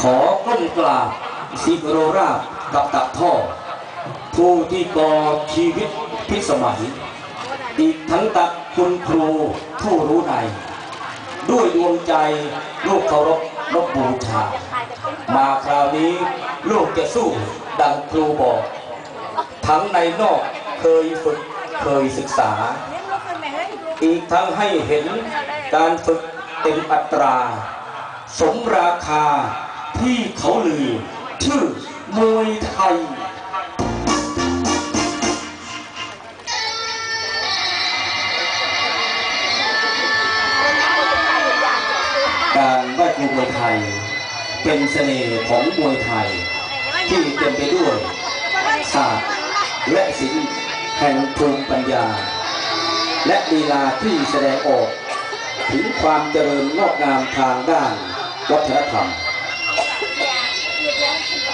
ขอกล้มกราบสิโรราบกับตักท่อ ผู้ที่ก่อชีวิตพิสมัย อีกทั้งตักคุณครูผู้รู้ใน ด้วยดวงใจลูกเคารพรบบูชา มาคราวนี้ลูกจะสู้ดังครูบอก ทั้งในนอกเคยฝึกเคยศึกษา อีกทั้งให้เห็น การฝึกเต็มอัตรา สมราคาที่เขาลือ ชื่อมวยไทยการไหว้ครูมวยไทย เป็นเสน่ห์ของมวยไทย ที่เต็มไปด้วยศาสตร์และศิลป์แห่งภูมิปัญญา และลีลาที่แสดงออก ถึงความเจริญงอกงามทางด้านวัฒนธรรม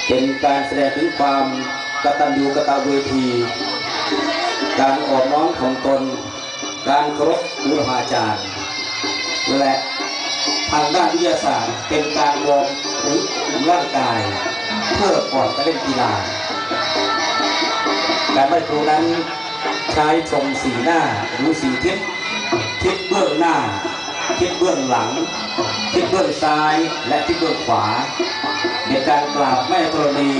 เป็นการแสดงถึงความกตัญญูกตเวที การออกน้อมของตน การเคารพบูรพาจารย์ และทางด้านวิทยาศาสตร์เป็นการวอร์มหรือร่างกาย เพื่อก่อนการเล่นกีฬา การไหว้ครูนั้นใช้ทรงสีหน้าหรือสีทิศ ทิศเบื้องหน้า ทิศเบื้องหลัง ทิศเบื้องซ้ายและทิศเบื้องขวาเป็นการกราบแม่ธรณี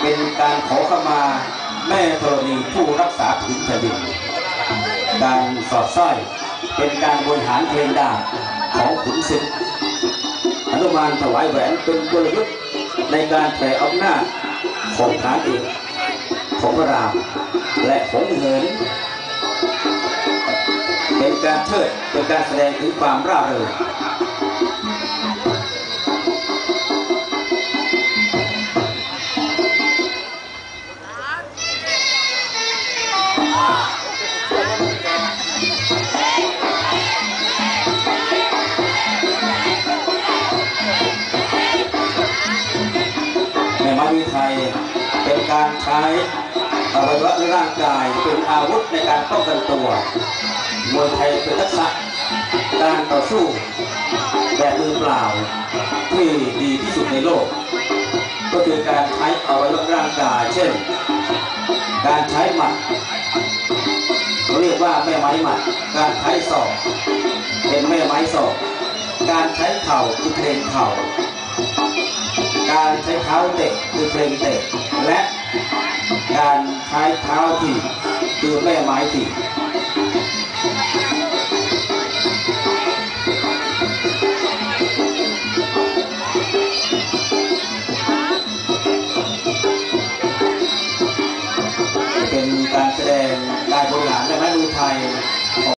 เป็นการขอขมาแม่ธรณีผู้รักษาผืนแผ่นดินการสอดสร้อยเป็นการบริหารเพลงดาของขุนศึกอนุมานถวายแหวนเป็นกลยุทธ์ในการแผ่อำนาจของฐานเอกของพระรามและของเหิน การเทิดเป็นการแสดงถึงความร่าเริงในมวีไทยเป็นการใช้อวัยวะร่างกายเป็นอาวุธในการป้องกันตัว มวยไทยเป็นทักษะการต่อสู้แบบมือเปล่าที่ดีที่สุดในโลก ก็คือการใช้อวัยวะร่างกาย เช่น การใช้หมัดเขาเรียกว่าแม่ไม้หมัด การใช้ศอกเป็นแม่ไม้ศอกการใช้เข่าคือเพลงเข่า การใช้เท้าเตะคือเพลงเตะ และการใช้เท้าถีบคือแม่ไม้ถีบ